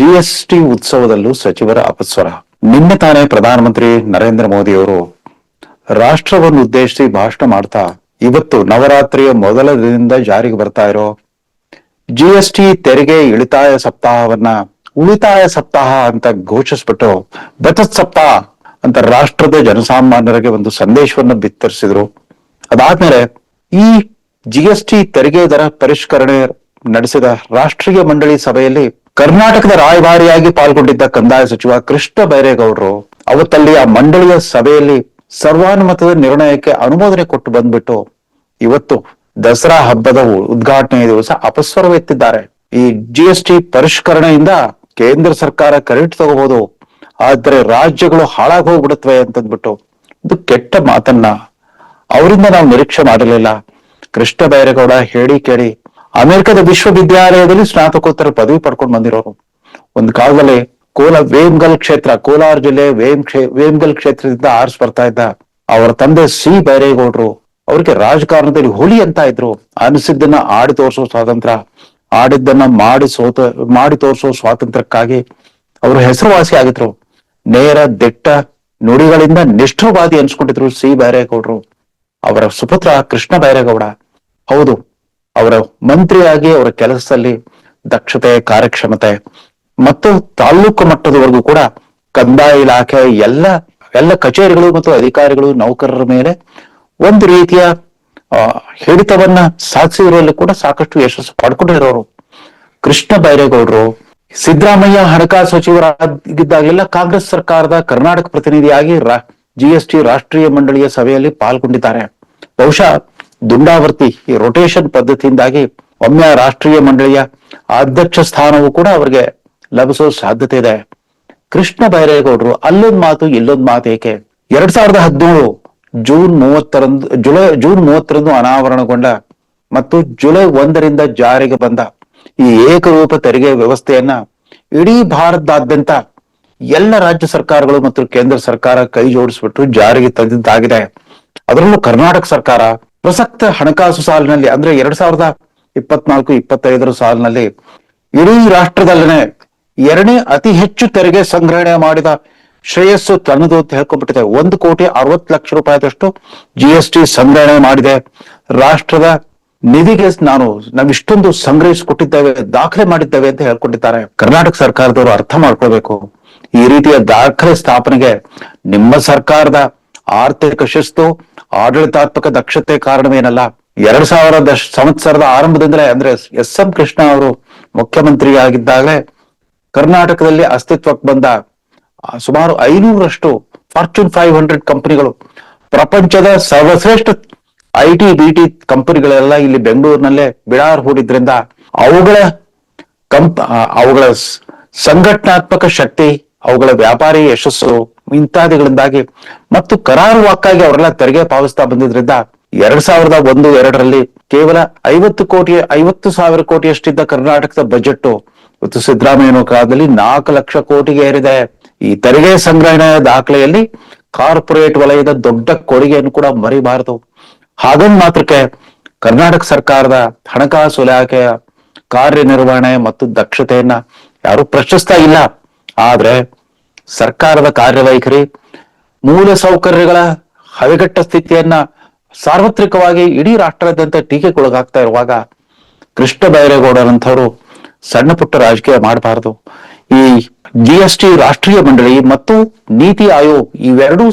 GST ಉತ್ಸವದಲ್ಲೂ ಸಚಿವರ ಅಪಸ್ವರ. ನಿನ್ನೆ ತಾನೇ ಪ್ರಧಾನಮಂತ್ರಿ ನರೇಂದ್ರ ಮೋದಿ ಅವರು ರಾಷ್ಟ್ರವನ್ನು ಉದ್ದೇಶಿಸಿ ಭಾಷಣ ಮಾಡ್ತಾ ಇವತ್ತು ನವರಾತ್ರಿಯ ಮೊದಲ ದಿನದಿಂದ ಜಾರಿಗೆ ಬರ್ತಾ ಇರೋ ಜಿಎಸ್ಟಿ ತೆರಿಗೆ ಇಳಿತಾಯ ಸಪ್ತಾಹವನ್ನ ಉಳಿತಾಯ ಸಪ್ತಾಹ ಅಂತ ಘೋಷಿಸ್ಬಿಟ್ಟು ಬಚತ್ ಸಪ್ತಾಹ ಅಂತ ರಾಷ್ಟ್ರದ ಜನಸಾಮಾನ್ಯರಿಗೆ ಒಂದು ಸಂದೇಶವನ್ನು ಬಿತ್ತರಿಸಿದ್ರು. ಅದಾದ್ಮೇಲೆ ಈ ಜಿಎಸ್ಟಿ ತೆರಿಗೆ ದರ ಪರಿಷ್ಕರಣೆ ನಡೆಸಿದ ರಾಷ್ಟ್ರೀಯ ಮಂಡಳಿ ಸಭೆಯಲ್ಲಿ ಕರ್ನಾಟಕದ ರಾಯಭಾರಿಯಾಗಿ ಪಾಲ್ಗೊಂಡಿದ್ದ ಕಂದಾಯ ಸಚಿವ ಕೃಷ್ಣ ಬೈರೇಗೌಡರು ಅವತ್ತಲ್ಲಿ ಆ ಮಂಡಳಿಯ ಸಭೆಯಲ್ಲಿ ಸರ್ವಾನುಮತದ ನಿರ್ಣಯಕ್ಕೆ ಅನುಮೋದನೆ ಕೊಟ್ಟು ಬಂದ್ಬಿಟ್ಟು ಇವತ್ತು ದಸರಾ ಹಬ್ಬದ ಉದ್ಘಾಟನೆಯ ದಿವಸ ಅಪಸ್ವರವೆತ್ತಿದ್ದಾರೆ. ಈ ಜಿ ಎಸ್ ಟಿ ಪರಿಷ್ಕರಣೆಯಿಂದ ಕೇಂದ್ರ ಸರ್ಕಾರ ಕ್ರೆಡಿಟ್ ತಗೋಬಹುದು ಆದ್ರೆ ರಾಜ್ಯಗಳು ಹಾಳಾಗಿ ಹೋಗ್ಬಿಡುತ್ತವೆ ಅಂತಂದ್ಬಿಟ್ಟು ಇದು ಕೆಟ್ಟ ಮಾತನ್ನ ಅವರಿಂದ ನಾವು ನಿರೀಕ್ಷೆ ಮಾಡಲಿಲ್ಲ. ಕೃಷ್ಣ ಬೈರೇಗೌಡ ಹೇಳಿ ಕೇಳಿ ಅಮೆರಿಕದ ವಿಶ್ವವಿದ್ಯಾಲಯದಲ್ಲಿ ಸ್ನಾತಕೋತ್ತರ ಪದವಿ ಪಡ್ಕೊಂಡು ಬಂದಿರೋರು. ಒಂದು ಕಾಲದಲ್ಲಿ ಕೋಲ, ವೇಮ್ಗಲ್ ಕ್ಷೇತ್ರ, ಕೋಲಾರ ಜಿಲ್ಲೆ ವೇಮ್ ಕ್ಷೇ, ವೇಮ್ಗಲ್ ಕ್ಷೇತ್ರದಿಂದ ಆರ್ಸ್ ಬರ್ತಾ ಇದ್ದ ಅವರ ತಂದೆ ಸಿ ಬೈರೇಗೌಡರು ಅವ್ರಿಗೆ ರಾಜಕಾರಣದಲ್ಲಿ ಹುಲಿ ಅಂತ ಇದ್ರು. ಅನಿಸಿದ್ದನ್ನ ಆಡಿ ತೋರಿಸೋ ಸ್ವಾತಂತ್ರ್ಯ, ಆಡಿದ್ದನ್ನ ಮಾಡಿ ಸೋತ, ಮಾಡಿ ತೋರಿಸೋ ಸ್ವಾತಂತ್ರ್ಯಕ್ಕಾಗಿ ಅವರು ಹೆಸರುವಾಸಿ ಆಗಿದ್ರು. ನೇರ, ದಿಟ್ಟ ನುಡಿಗಳಿಂದ ನಿಷ್ಠವಾದಿ ಅನ್ಸ್ಕೊಂಡಿದ್ರು ಸಿ ಬೈರೇಗೌಡರು. ಅವರ ಸುಪುತ್ರ ಕೃಷ್ಣ ಬೈರೇಗೌಡ. ಹೌದು ಅವರ ಮಂತ್ರಿಯಾಗಿ, ಅವರ ಕೆಲಸದಲ್ಲಿ ದಕ್ಷತೆ ಕಾರ್ಯಕ್ಷಮತೆ ಮತ್ತು ತಾಲೂಕು ಮಟ್ಟದವರೆಗೂ ಕೂಡ ಕಂದಾಯ ಇಲಾಖೆ ಎಲ್ಲ ಎಲ್ಲ ಕಚೇರಿಗಳು ಮತ್ತು ಅಧಿಕಾರಿಗಳು, ನೌಕರರ ಮೇಲೆ ಒಂದು ರೀತಿಯ ಹಿಡಿತವನ್ನ ಸಾಧಿಸಿರುವಲ್ಲಿ ಕೂಡ ಸಾಕಷ್ಟು ಯಶಸ್ಸು ಪಡ್ಕೊಂಡಿರೋರು ಕೃಷ್ಣ ಬೈರೇಗೌಡರು. ಸಿದ್ದರಾಮಯ್ಯ ಹಣಕಾಸು ಸಚಿವರಾಗಿದ್ದಾಗಲೆಲ್ಲ ಕಾಂಗ್ರೆಸ್ ಸರ್ಕಾರದ ಕರ್ನಾಟಕ ಪ್ರತಿನಿಧಿಯಾಗಿ ಜಿಎಸ್ಟಿ ರಾಷ್ಟ್ರೀಯ ಮಂಡಳಿಯ ಸಭೆಯಲ್ಲಿ ಪಾಲ್ಗೊಂಡಿದ್ದಾರೆ. ಬಹುಶಃ ದುಂಡಾವರ್ತಿ ಈ ರೊಟೇಷನ್ ಪದ್ಧತಿಯಿಂದಾಗಿ ಒಮ್ಮೆ ರಾಷ್ಟ್ರೀಯ ಮಂಡಳಿಯ ಅಧ್ಯಕ್ಷ ಸ್ಥಾನವೂ ಕೂಡ ಅವರಿಗೆ ಲಭಿಸೋ ಸಾಧ್ಯತೆ ಇದೆ. ಕೃಷ್ಣ ಬೈರೇಗೌಡರು ಅಲ್ಲೊಂದ್ ಮಾತು, ಇಲ್ಲೊಂದ್ ಮಾತು ಏಕೆ? ಎರಡ್ ಸಾವಿರದ ಹದಿನೇಳು ಜೂನ್ ಮೂವತ್ತರಂದು, ಜುಲೈ, ಜೂನ್ ಮೂವತ್ತರಂದು ಅನಾವರಣಗೊಂಡ ಮತ್ತು ಜುಲೈ ಒಂದರಿಂದ ಜಾರಿಗೆ ಬಂದ ಈ ಏಕರೂಪ ತೆರಿಗೆ ವ್ಯವಸ್ಥೆಯನ್ನ ಇಡೀ ಭಾರತದಾದ್ಯಂತ ಎಲ್ಲ ರಾಜ್ಯ ಸರ್ಕಾರಗಳು ಮತ್ತು ಕೇಂದ್ರ ಸರ್ಕಾರ ಕೈ ಜೋಡಿಸ್ಬಿಟ್ಟು ಜಾರಿಗೆ ತಂದಿದ್ದಾಗಿದೆ. ಅದರಲ್ಲೂ ಕರ್ನಾಟಕ ಸರ್ಕಾರ ಪ್ರಸಕ್ತ ಹಣಕಾಸು ಸಾಲಿನಲ್ಲಿ, ಅಂದ್ರೆ ಎರಡ್ ಸಾವಿರದ ಇಪ್ಪತ್ನಾಲ್ಕು, ಇಪ್ಪತ್ತೈದರ ಸಾಲಿನಲ್ಲಿ ಇಡೀ ರಾಷ್ಟ್ರದಲ್ಲೇ ಎರಡನೇ ಅತಿ ಹೆಚ್ಚು ತೆರಿಗೆ ಸಂಗ್ರಹಣೆ ಮಾಡಿದ ಶ್ರೇಯಸ್ಸು ತನ್ನದು ಅಂತ ಹೇಳ್ಕೊಂಡ್ಬಿಟ್ಟಿದೆ. ಒಂದು ಕೋಟಿ ಅರವತ್ತು ಲಕ್ಷ ರೂಪಾಯಿದಷ್ಟು ಜಿ ಎಸ್ ಟಿ ಸಂಗ್ರಹಣೆ ಮಾಡಿದೆ. ರಾಷ್ಟ್ರದ ನಿಧಿಗೆ ನಾನು ನಾವಿಷ್ಟೊಂದು ಸಂಗ್ರಹಿಸಿಕೊಟ್ಟಿದ್ದೇವೆ, ದಾಖಲೆ ಮಾಡಿದ್ದೇವೆ ಅಂತ ಹೇಳ್ಕೊಂಡಿದ್ದಾರೆ. ಕರ್ನಾಟಕ ಸರ್ಕಾರದವರು ಅರ್ಥ ಮಾಡ್ಕೋಬೇಕು ಈ ರೀತಿಯ ದಾಖಲೆ ಸ್ಥಾಪನೆಗೆ ನಿಮ್ಮ ಸರ್ಕಾರದ ಆರ್ಥಿಕ ಶಿಸ್ತು, ಆಡಳಿತಾತ್ಮಕ ದಕ್ಷತೆ ಕಾರಣವೇನಲ್ಲ. ಎರಡ್ ಸಾವಿರದ ಸಂವತ್ಸರದ ಆರಂಭದಿಂದಲೇ ಅಂದ್ರೆ ಎಸ್ ಎಂ ಕೃಷ್ಣ ಅವರು ಮುಖ್ಯಮಂತ್ರಿಯಾಗಿದ್ದಾಗಲೇ ಕರ್ನಾಟಕದಲ್ಲಿ ಅಸ್ತಿತ್ವಕ್ಕೆ ಬಂದ ಸುಮಾರು ಐನೂರಷ್ಟು ಫಾರ್ಚೂನ್ ಫೈವ್ ಹಂಡ್ರೆಡ್ ಕಂಪನಿಗಳು, ಪ್ರಪಂಚದ ಸರ್ವಶ್ರೇಷ್ಠ ಐ ಟಿ, ಬಿ ಟಿ ಕಂಪನಿಗಳೆಲ್ಲ ಇಲ್ಲಿ ಬೆಂಗಳೂರಿನಲ್ಲೇ ಬಿಡಾರ್ ಹೂಡಿದ್ರಿಂದ ಅವುಗಳ ಕಂಪ್ ಅವುಗಳ ಸಂಘಟನಾತ್ಮಕ ಶಕ್ತಿ, ಅವುಗಳ ವ್ಯಾಪಾರಿ ಯಶಸ್ಸು ಇತ್ಯಾದಿಗಳಿಂದಾಗಿ ಮತ್ತು ಕರಾರುವಾಕ್ಕಾಗಿ ಅವರೆಲ್ಲ ತೆರಿಗೆ ಪಾವತಿಸ್ತಾ ಬಂದಿದ್ರಿಂದ ಎರಡ್ ಸಾವಿರದ ಒಂದು, ಎರಡರಲ್ಲಿ ಕೇವಲ ಐವತ್ತು ಕೋಟಿ ಐವತ್ತು ಸಾವಿರ ಕೋಟಿಯಷ್ಟಿದ್ದ ಕರ್ನಾಟಕದ ಬಜೆಟ್ ಇವತ್ತು ಸಿದ್ದರಾಮಯ್ಯನ ಕಾಲದಲ್ಲಿ ನಾಲ್ಕು ಲಕ್ಷ ಕೋಟಿಗೆ ಏರಿದೆ. ಈ ತೆರಿಗೆ ಸಂಗ್ರಹಣೆಯ ದಾಖಲೆಯಲ್ಲಿ ಕಾರ್ಪೊರೇಟ್ ವಲಯದ ದೊಡ್ಡ ಕೊಡುಗೆಯನ್ನು ಕೂಡ ಮರಿಬಾರದು. ಹಾಗಂದ್ ಮಾತ್ರಕ್ಕೆ ಕರ್ನಾಟಕ ಸರ್ಕಾರದ ಹಣಕಾಸು ಇಲಾಖೆಯ ಕಾರ್ಯನಿರ್ವಹಣೆ ಮತ್ತು ದಕ್ಷತೆಯನ್ನ ಯಾರು ಪ್ರಶ್ನಿಸ್ತಾ ಇಲ್ಲ. ಆದ್ರೆ ಸರ್ಕಾರದ ಕಾರ್ಯವೈಖರಿ ಮೂಲ ಸೌಕರ್ಯಗಳ ಹವೆಗಟ್ಟ ಸ್ಥಿತಿಯನ್ನ ಸಾರ್ವತ್ರಿಕವಾಗಿ ಇಡೀ ರಾಷ್ಟ್ರಾದ್ಯಂತ ಟೀಕೆಗೊಳಗಾಗ್ತಾ ಇರುವಾಗ ಕೃಷ್ಣ ಬೈರೇಗೌಡರಂಥವ್ರು ಸಣ್ಣ ಪುಟ್ಟ ರಾಜಕೀಯ ಮಾಡಬಾರದು. ಈ ಜಿ ಎಸ್ ಟಿ ರಾಷ್ಟ್ರೀಯ ಮಂಡಳಿ ಮತ್ತು ನೀತಿ ಆಯೋಗ ಇವೆರಡೂ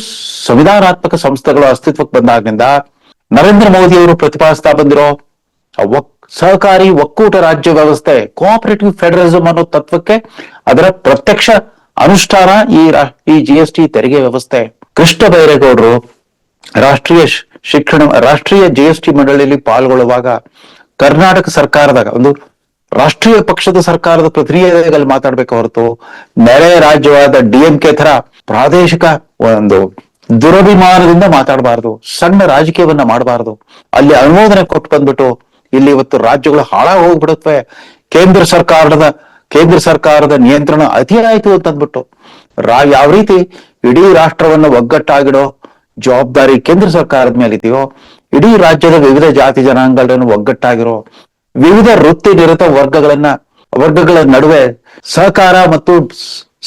ಸಂವಿಧಾನಾತ್ಮಕ ಸಂಸ್ಥೆಗಳು ಅಸ್ತಿತ್ವಕ್ಕೆ ಬಂದಾಗಿನಿಂದ ನರೇಂದ್ರ ಮೋದಿ ಅವರು ಪ್ರತಿಪಾದಿಸ್ತಾ ಬಂದಿರೋ ಸಹಕಾರಿ ಒಕ್ಕೂಟ ರಾಜ್ಯ ವ್ಯವಸ್ಥೆ ಕೋಆಪರೇಟಿವ್ ಫೆಡರಲಿಸಂ ಅನ್ನೋ ತತ್ವಕ್ಕೆ ಅದರ ಪ್ರತ್ಯಕ್ಷ ಅನುಷ್ಠಾನ ಈ ಈ ಜಿ ಎಸ್ ಟಿ ತೆರಿಗೆ ವ್ಯವಸ್ಥೆ. ಕೃಷ್ಣ ಬೈರೇಗೌಡರು ರಾಷ್ಟ್ರೀಯ ಶಿಕ್ಷಣ, ರಾಷ್ಟ್ರೀಯ ಜಿ ಎಸ್ ಟಿ ಮಂಡಳಿಯಲ್ಲಿ ಪಾಲ್ಗೊಳ್ಳುವಾಗ ಕರ್ನಾಟಕ ಸರ್ಕಾರದಾಗ ಒಂದು ರಾಷ್ಟ್ರೀಯ ಪಕ್ಷದ ಸರ್ಕಾರದ ಪ್ರತಿನಿಧಿಗಳಲ್ಲಿ ಮಾತಾಡ್ಬೇಕು ಹೊರತು ನೆರೆ ರಾಜ್ಯವಾದ ಡಿಎಂಕೆ ತರ ಪ್ರಾದೇಶಿಕ ಒಂದು ದುರಭಿಮಾನದಿಂದ ಮಾತಾಡಬಾರದು, ಸಣ್ಣ ರಾಜಕೀಯವನ್ನ ಮಾಡಬಾರದು. ಅಲ್ಲಿ ಅನುಮೋದನೆ ಕೊಟ್ಟು ಬಂದ್ಬಿಟ್ಟು ಇಲ್ಲಿ ಇವತ್ತು ರಾಜ್ಯಗಳು ಹಾಳಾಗಿ ಹೋಗ್ಬಿಡುತ್ತವೆ. ಕೇಂದ್ರ ಸರ್ಕಾರದ ಕೇಂದ್ರ ಸರ್ಕಾರದ ನಿಯಂತ್ರಣ ಅತಿಯಾಯಿತು ಅಂತ ಅಂತಂದ್ಬಿಟ್ಟು ರಾ ಯಾವ ರೀತಿ ಇಡೀ ರಾಷ್ಟ್ರವನ್ನ ಒಗ್ಗಟ್ಟಾಗಿಡೋ ಜವಾಬ್ದಾರಿ ಕೇಂದ್ರ ಸರ್ಕಾರದ ಮೇಲೆ ಇದೆಯೋ ಇಡೀ ರಾಜ್ಯದ ವಿವಿಧ ಜಾತಿ ಜನಾಂಗಗಳನ್ನು ಒಗ್ಗಟ್ಟಾಗಿರೋ, ವಿವಿಧ ವೃತ್ತಿ ನಿರತ ವರ್ಗಗಳನ್ನ, ವರ್ಗಗಳ ನಡುವೆ ಸಹಕಾರ ಮತ್ತು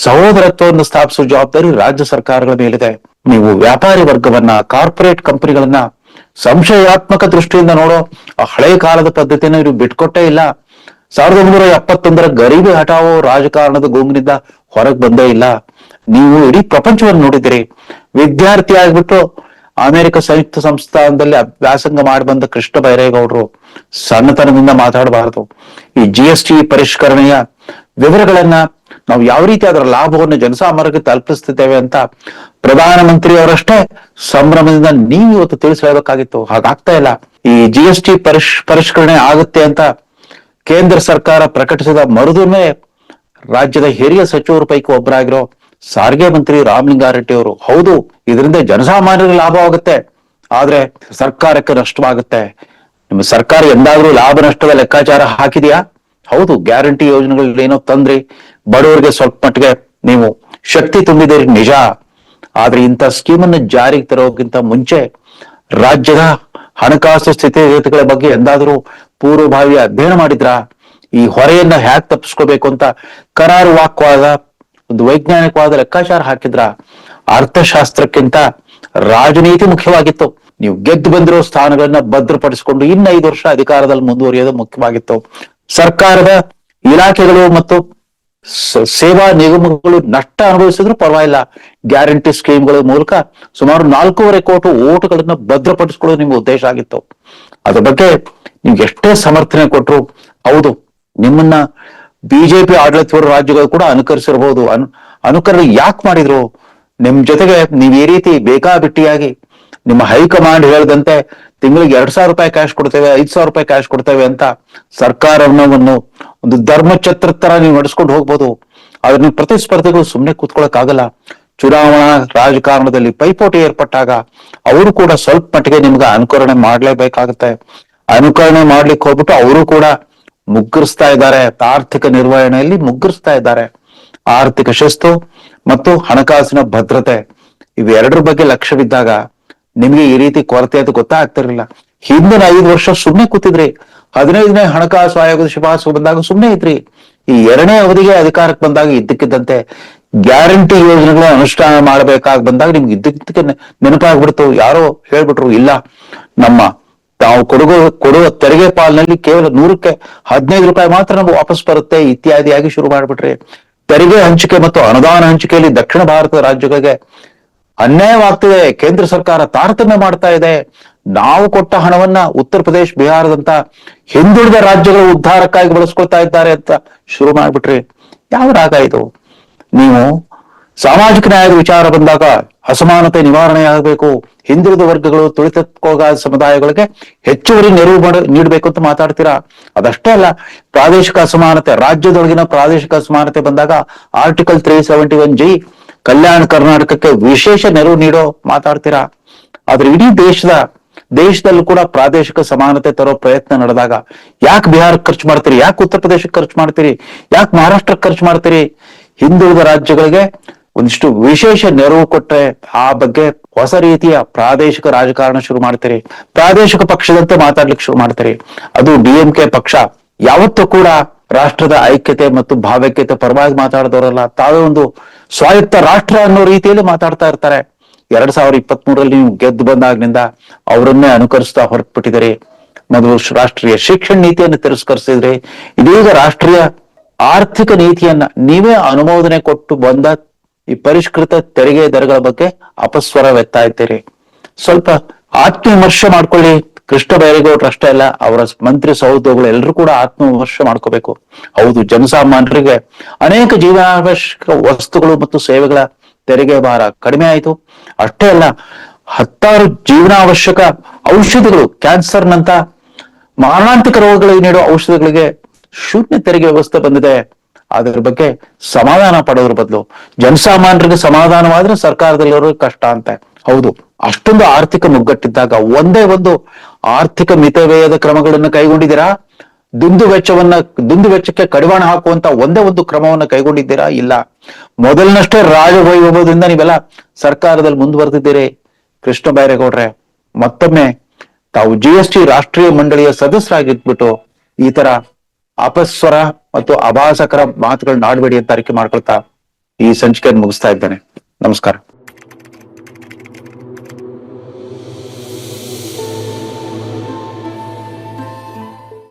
ಸಹೋದರತ್ವವನ್ನು ಸ್ಥಾಪಿಸುವ ಜವಾಬ್ದಾರಿ ರಾಜ್ಯ ಸರ್ಕಾರಗಳ ಮೇಲಿದೆ. ನೀವು ವ್ಯಾಪಾರಿ ವರ್ಗವನ್ನ, ಕಾರ್ಪೊರೇಟ್ ಕಂಪನಿಗಳನ್ನ ಸಂಶಯಾತ್ಮಕ ದೃಷ್ಟಿಯಿಂದ ನೋಡೋ ಹಳೆ ಕಾಲದ ಪದ್ಧತಿಯನ್ನು ಇವರು ಬಿಟ್ಕೊಟ್ಟೇ ಇಲ್ಲ. ಸಾವಿರದ ಒಂಬೈನೂರ ಎಪ್ಪತ್ತೊಂದರ ಗರೀಬಿ ಹಠಾವೋ ರಾಜಕಾರಣದ ಗುಂಗಿನಿಂದ ಹೊರಗೆ ಬಂದೇ ಇಲ್ಲ. ನೀವು ಇಡೀ ಪ್ರಪಂಚವನ್ನು ನೋಡಿದಿರಿ ವಿದ್ಯಾರ್ಥಿ ಆಗ್ಬಿಟ್ಟು ಅಮೆರಿಕ ಸಂಯುಕ್ತ ಸಂಸ್ಥಾನದಲ್ಲಿ ವ್ಯಾಸಂಗ ಮಾಡಿ ಬಂದ ಕೃಷ್ಣ ಬೈರೇಗೌಡರು ಸಣ್ಣತನದಿಂದ ಮಾತಾಡಬಾರದು. ಈ ಜಿ ಎಸ್ ಟಿ ಪರಿಷ್ಕರಣೆಯ ವಿವರಗಳನ್ನ ನಾವು ಯಾವ ರೀತಿ ಅದರ ಲಾಭವನ್ನು ಜನಸಾಮಾನ್ಯರಿಗೆ ತಲುಪಿಸ್ತಿದ್ದೇವೆ ಅಂತ ಪ್ರಧಾನಮಂತ್ರಿ ಅವರಷ್ಟೇ ಸಂಭ್ರಮದಿಂದ ನೀವು ಇವತ್ತು ತಿಳಿಸಲೇಬೇಕಾಗಿತ್ತು. ಹಾಗಾಗ್ತಾ ಇಲ್ಲ. ಈ ಜಿ ಎಸ್ ಟಿ ಪರಿಷ್, ಪರಿಷ್ಕರಣೆ ಆಗುತ್ತೆ ಅಂತ ಕೇಂದ್ರ ಸರ್ಕಾರ ಪ್ರಕಟಿಸಿದ ಮರುದನ್ನೇ ರಾಜ್ಯದ ಹಿರಿಯ ಸಚಿವರ ಪೈಕಿ ಒಬ್ಬರಾಗಿರೋ ಸಾರಿಗೆ ಮಂತ್ರಿ ರಾಮಲಿಂಗಾರೆಡ್ಡಿ ಅವರು. ಹೌದು, ಇದರಿಂದ ಜನಸಾಮಾನ್ಯರಿಗೆ ಲಾಭವಾಗುತ್ತೆ. ಆದ್ರೆ ಸರ್ಕಾರಕ್ಕೆ ನಷ್ಟವಾಗುತ್ತೆ. ನಿಮ್ಮ ಸರ್ಕಾರ ಎಂದಾದ್ರೂ ಲಾಭ ನಷ್ಟದ ಲೆಕ್ಕಾಚಾರ ಹಾಕಿದೆಯಾ? ಹೌದು, ಗ್ಯಾರಂಟಿ ಯೋಜನೆಗಳು ಏನೋ ತಂದ್ರಿ. ಬಡವರಿಗೆ ಸ್ವಲ್ಪ ಮಟ್ಟಿಗೆ ನೀವು ಶಕ್ತಿ ತುಂಬಿದಿರಿ ನಿಜ. ಆದ್ರೆ ಇಂಥ ಸ್ಕೀಮನ್ನು ಜಾರಿಗೆ ತರೋಕ್ಕಿಂತ ಮುಂಚೆ ರಾಜ್ಯದ ಹಣಕಾಸು ಸ್ಥಿತಿಗತಿಗಳ ಬಗ್ಗೆ ಎಂದಾದರೂ ಪೂರ್ವಭಾವಿ ಅಧ್ಯಯನ ಮಾಡಿದ್ರ? ಈ ಹೊರೆಯನ್ನ ಹ್ಯಾಕ್ ತಪ್ಪಿಸ್ಕೋಬೇಕು ಅಂತ ಕರಾರುವಾಕ್ವಾದ ಒಂದು ವೈಜ್ಞಾನಿಕವಾದ ಲೆಕ್ಕಾಚಾರ ಹಾಕಿದ್ರ? ಅರ್ಥಶಾಸ್ತ್ರಕ್ಕಿಂತ ರಾಜನೀತಿ ಮುಖ್ಯವಾಗಿತ್ತು. ನೀವು ಗೆದ್ದು ಬಂದಿರೋ ಸ್ಥಾನಗಳನ್ನ ಭದ್ರಪಡಿಸಿಕೊಂಡು ಇನ್ನ ಐದು ವರ್ಷ ಅಧಿಕಾರದಲ್ಲಿ ಮುಂದುವರಿಯೋದು ಮುಖ್ಯವಾಗಿತ್ತು. ಸರ್ಕಾರದ ಇಲಾಖೆಗಳು ಮತ್ತು ಸೇವಾ ನಿಗಮಗಳು ನಷ್ಟ ಅನುಭವಿಸಿದ್ರು ಪರವಾಗಿಲ್ಲ. ಗ್ಯಾರಂಟಿ ಸ್ಕೀಮ್ಗಳ ಮೂಲಕ ಸುಮಾರು ನಾಲ್ಕೂವರೆ ಕೋಟಿ ಓಟುಗಳನ್ನ ಭದ್ರಪಡಿಸಿಕೊಳ್ಳೋದು ನಿಮ್ಮ ಉದ್ದೇಶ ಆಗಿತ್ತು. ಅದ್ರ ಬಗ್ಗೆ ನಿಮ್ಗೆ ಎಷ್ಟೇ ಸಮರ್ಥನೆ ಕೊಟ್ರು ಹೌದು, ನಿಮ್ಮನ್ನ ಬಿಜೆಪಿ ಆಡಳಿತ ರಾಜ್ಯಗಳು ಕೂಡ ಅನುಕರಿಸಿರಬಹುದು ಅನು ಅನುಕರಣೆ ಯಾಕೆ ಮಾಡಿದ್ರು? ನಿಮ್ ಜೊತೆಗೆ ನೀವ್ ಈ ರೀತಿ ಬೇಕಾಬಿಟ್ಟಿಯಾಗಿ ನಿಮ್ಮ ಹೈಕಮಾಂಡ್ ಹೇಳಿದಂತೆ ತಿಂಗಳಿಗೆ ಎರಡ್ ಸಾವಿರ ರೂಪಾಯಿ ಕ್ಯಾಶ್ ಕೊಡ್ತೇವೆ, ಐದ್ ಸಾವಿರ ರೂಪಾಯಿ ಕ್ಯಾಶ್ ಕೊಡ್ತೇವೆ ಅಂತ ಸರ್ಕಾರವನ್ನು ಒಂದು ಧರ್ಮಛತ್ರ ತರ ನೀವು ನಡೆಸ್ಕೊಂಡು ಹೋಗ್ಬೋದು. ಆದ್ರೆ ನೀವು ಪ್ರತಿಸ್ಪರ್ಧಿಗಳು ಸುಮ್ಮನೆ ಕೂತ್ಕೊಳಕ್ ಆಗಲ್ಲ ಚುನಾವಣಾ ರಾಜಕಾರಣದಲ್ಲಿ ಪೈಪೋಟಿ ಏರ್ಪಟ್ಟಾಗ ಅವರು ಕೂಡ ಸ್ವಲ್ಪ ಮಟ್ಟಿಗೆ ನಿಮ್ಗೆ ಅನುಕರಣೆ ಮಾಡ್ಲೇಬೇಕಾಗತ್ತೆ. ಅನುಕರಣೆ ಮಾಡ್ಲಿಕ್ಕೆ ಹೋಗ್ಬಿಟ್ಟು ಅವರು ಕೂಡ ಮುಗ್ಗರಿಸ್ತಾ ಇದ್ದಾರೆ. ಆರ್ಥಿಕ ನಿರ್ವಹಣೆಯಲ್ಲಿ ಮುಗ್ಗರಿಸ್ತಾ ಇದ್ದಾರೆ. ಆರ್ಥಿಕ ಶಿಸ್ತು ಮತ್ತು ಹಣಕಾಸಿನ ಭದ್ರತೆ ಇವೆರಡರ ಬಗ್ಗೆ ಲಕ್ಷ್ಯವಿದ್ದಾಗ ನಿಮ್ಗೆ ಈ ರೀತಿ ಕೊರತೆ ಅಂತ ಗೊತ್ತಾಗ್ತಿರ್ಲಿಲ್ಲ. ಹಿಂದಿನ ಐದು ವರ್ಷ ಸುಮ್ಮನೆ ಕೂತಿದ್ರಿ. ಹದಿನೈದನೇ ಹಣಕಾಸು ಆಯೋಗದ ಶಿಫಾರಸು ಬಂದಾಗ ಸುಮ್ಮನೆ ಐತ್ರಿ ಈ ಎರಡನೇ ಅವಧಿಗೆ ಅಧಿಕಾರಕ್ಕೆ ಬಂದಾಗ ಇದ್ದಕ್ಕಿದ್ದಂತೆ ಗ್ಯಾರಂಟಿ ಯೋಜನೆಗಳ ಅನುಷ್ಠಾನ ಮಾಡಬೇಕಾಗಿ ಬಂದಾಗ ನಿಮ್ಗೆ ಇದ್ದಕ್ಕಿದ್ದಕ್ಕೆ ನೆ- ನೆನಪಾಗ್ಬಿಡ್ತು. ಯಾರೋ ಹೇಳ್ಬಿಟ್ರು, ಇಲ್ಲ, ನಮ್ಮ ತಾವು ಕೊಡುಗ ಕೊಡುವ ತೆರಿಗೆ ಪಾಲಿನಲ್ಲಿ ಕೇವಲ ನೂರಕ್ಕೆ ಹದಿನೈದು ರೂಪಾಯಿ ಮಾತ್ರ ನಮ್ಗೆ ವಾಪಸ್ ಬರುತ್ತೆ, ಇತ್ಯಾದಿಯಾಗಿ ಶುರು ಮಾಡ್ಬಿಟ್ರಿ. ತೆರಿಗೆ ಹಂಚಿಕೆ ಮತ್ತು ಅನುದಾನ ಹಂಚಿಕೆಯಲ್ಲಿ ದಕ್ಷಿಣ ಭಾರತದ ರಾಜ್ಯಗಳಿಗೆ ಅನ್ಯಾಯವಾಗ್ತಿದೆ. ಕೇಂದ್ರ ಸರ್ಕಾರ ತಾರತಮ್ಯ ಮಾಡ್ತಾ ಇದೆ. ನಾವು ಕೊಟ್ಟ ಹಣವನ್ನ ಉತ್ತರ ಪ್ರದೇಶ, ಬಿಹಾರದಂತ ಹಿಂದುಳಿದ ರಾಜ್ಯಗಳ ಉದ್ಧಾರಕ್ಕಾಗಿ ಬಳಸ್ಕೊಳ್ತಾ ಇದ್ದಾರೆ ಅಂತ ಶುರು ಮಾಡ್ಬಿಟ್ರಿ ಯಾವ ರಾಗ ಇದು? ನೀವು ಸಾಮಾಜಿಕ ನ್ಯಾಯದ ವಿಚಾರ ಬಂದಾಗ ಅಸಮಾನತೆ ನಿವಾರಣೆ ಆಗಬೇಕು. ಹಿಂದುಳಿದ ವರ್ಗಗಳು ತುಳಿತಕ್ಕೋಗಾದ ಸಮುದಾಯಗಳಿಗೆ ಹೆಚ್ಚುವರಿ ನೆರವು ನೀಡಬೇಕು ಅಂತ ಮಾತಾಡ್ತೀರಾ? ಅದಷ್ಟೇ ಅಲ್ಲ, ಪ್ರಾದೇಶಿಕ ಅಸಮಾನತೆ, ರಾಜ್ಯದೊಳಗಿನ ಪ್ರಾದೇಶಿಕ ಅಸಮಾನತೆ ಬಂದಾಗ article three seventy one G ಕಲ್ಯಾಣ ಕರ್ನಾಟಕಕ್ಕೆ ವಿಶೇಷ ನೆರವು ನೀಡೋ ಮಾತಾಡ್ತೀರಾ? ಆದ್ರೆ ಇಡೀ ದೇಶದ, ದೇಶದಲ್ಲೂ ಕೂಡ ಪ್ರಾದೇಶಿಕ ಸಮಾನತೆ ತರೋ ಪ್ರಯತ್ನ ನಡೆದಾಗ ಯಾಕೆ ಬಿಹಾರಕ್ಕೆ ಖರ್ಚು ಮಾಡ್ತೀರಿ? ಯಾಕೆ ಉತ್ತರ ಪ್ರದೇಶಕ್ಕೆ ಖರ್ಚು ಮಾಡ್ತೀರಿ? ಯಾಕೆ ಮಹಾರಾಷ್ಟ್ರಕ್ಕೆ ಖರ್ಚು ಮಾಡ್ತೀರಿ? ಹಿಂದುಳಿದ ರಾಜ್ಯಗಳಿಗೆ ಒಂದಿಷ್ಟು ವಿಶೇಷ ನೆರವು ಕೊಟ್ರೆ ಆ ಬಗ್ಗೆ ಹೊಸ ರೀತಿಯ ಪ್ರಾದೇಶಿಕ ರಾಜಕಾರಣ ಶುರು ಮಾಡ್ತೀರಿ. ಪ್ರಾದೇಶಿಕ ಪಕ್ಷದಂತೆ ಮಾತಾಡ್ಲಿಕ್ಕೆ ಶುರು ಮಾಡ್ತೀರಿ. ಅದು ಡಿಎಂಕೆ ಪಕ್ಷ. ಯಾವತ್ತೂ ಕೂಡ ರಾಷ್ಟ್ರದ ಐಕ್ಯತೆ ಮತ್ತು ಭಾವೈಕ್ಯತೆ ಪರವಾಗಿ ಮಾತಾಡಿದವರಲ್ಲ. ತಾವೇ ಒಂದು ಸ್ವಾಯತ್ತ ರಾಷ್ಟ್ರ ಅನ್ನೋ ರೀತಿಯಲ್ಲಿ ಮಾತಾಡ್ತಾ ಇರ್ತಾರೆ. ಎರಡ್ ಸಾವಿರ ಇಪ್ಪತ್ತ್ ಮೂರಲ್ಲಿ ನೀವು ಗೆದ್ದು ಬಂದಾಗ್ನಿಂದ ಅವರನ್ನೇ ಅನುಕರಿಸ್ತಾ ಹೊರಟ್ಬಿಟ್ಟಿದ್ದೀರಿ. ಮೊದಲು ರಾಷ್ಟ್ರೀಯ ಶಿಕ್ಷಣ ನೀತಿಯನ್ನು ತಿರಸ್ಕರಿಸಿದ್ರಿ. ಇದೀಗ ರಾಷ್ಟ್ರೀಯ ಆರ್ಥಿಕ ನೀತಿಯನ್ನ ನೀವೇ ಅನುಮೋದನೆ ಕೊಟ್ಟು ಬಂದ ಈ ಪರಿಷ್ಕೃತ ತೆರಿಗೆ ದರಗಳ ಬಗ್ಗೆ ಅಪಸ್ವರ ವ್ಯಕ್ತ ಇದ್ದೀರಿ. ಸ್ವಲ್ಪ ಆತ್ಮವಿಮರ್ಶೆ ಮಾಡ್ಕೊಳ್ಳಿ. ಕೃಷ್ಣ ಬೈರೇಗೌಡರು ಅಷ್ಟೇ ಅಲ್ಲ, ಅವರ ಮಂತ್ರಿ ಸಹೋದ್ಯೋಗಿಗಳು ಎಲ್ಲರೂ ಕೂಡ ಆತ್ಮವಿಮರ್ಶೆ ಮಾಡ್ಕೋಬೇಕು. ಹೌದು, ಜನಸಾಮಾನ್ಯರಿಗೆ ಅನೇಕ ಜೀವನಾವಶ್ಯಕ ವಸ್ತುಗಳು ಮತ್ತು ಸೇವೆಗಳ ತೆರಿಗೆ ಭಾರ ಕಡಿಮೆ ಆಯಿತು. ಅಷ್ಟೇ ಅಲ್ಲ, ಹತ್ತಾರು ಜೀವನಾವಶ್ಯಕ ಔಷಧಿಗಳು ಕ್ಯಾನ್ಸರ್ನಂತ ಮಾರಣಾಂತಿಕ ರೋಗಗಳಿಗೆ ನೀಡುವ ಔಷಧಿಗಳಿಗೆ ಶೂನ್ಯ ತೆರಿಗೆ ವ್ಯವಸ್ಥೆ ಬಂದಿದೆ. ಅದರ ಬಗ್ಗೆ ಸಮಾಧಾನ ಪಡೋದ್ರ ಬದಲು, ಜನಸಾಮಾನ್ಯರಿಗೆ ಸಮಾಧಾನವಾದ್ರೆ ಸರ್ಕಾರದಲ್ಲಿರೋ ಕಷ್ಟ ಅಂತ. ಹೌದು, ಅಷ್ಟೊಂದು ಆರ್ಥಿಕ ಮುಗ್ಗಟ್ಟಿದ್ದಾಗ ಒಂದೇ ಒಂದು ಆರ್ಥಿಕ ಮಿತವ್ಯಯದ ಕ್ರಮಗಳನ್ನು ಕೈಗೊಂಡಿದ್ದೀರಾ? ದುಂದು ವೆಚ್ಚವನ್ನ, ದುಂದು ವೆಚ್ಚಕ್ಕೆ ಕಡಿವಾಣ ಹಾಕುವಂತ ಒಂದೇ ಒಂದು ಕ್ರಮವನ್ನ ಕೈಗೊಂಡಿದ್ದೀರಾ? ಇಲ್ಲ. ಮೊದಲಿನಷ್ಟೇ ರಾಜವೈಭವದಿಂದ ನೀವೆಲ್ಲ ಸರ್ಕಾರದಲ್ಲಿ ಮುಂದುವರೆದಿದ್ದೀರಿ. ಕೃಷ್ಣ ಬೈರೇಗೌಡ್ರೆ, ಮತ್ತೊಮ್ಮೆ ತಾವು ಜಿ ಎಸ್ ಟಿ ರಾಷ್ಟ್ರೀಯ ಮಂಡಳಿಯ ಸದಸ್ಯರಾಗಿದ್ಬಿಟ್ಟು ಈ ತರ ಅಪಸ್ವರ ಮತ್ತು ಅಭಾಸಕರ ಮಾತುಗಳನ್ನ ಆಡಬೇಡಿ ಅಂತ ಅರಿಕೆ ಮಾಡ್ಕೊಳ್ತಾ ಈ ಸಂಚಿಕೆಯನ್ನು ಮುಗಿಸ್ತಾ ಇದ್ದೇನೆ. ನಮಸ್ಕಾರ.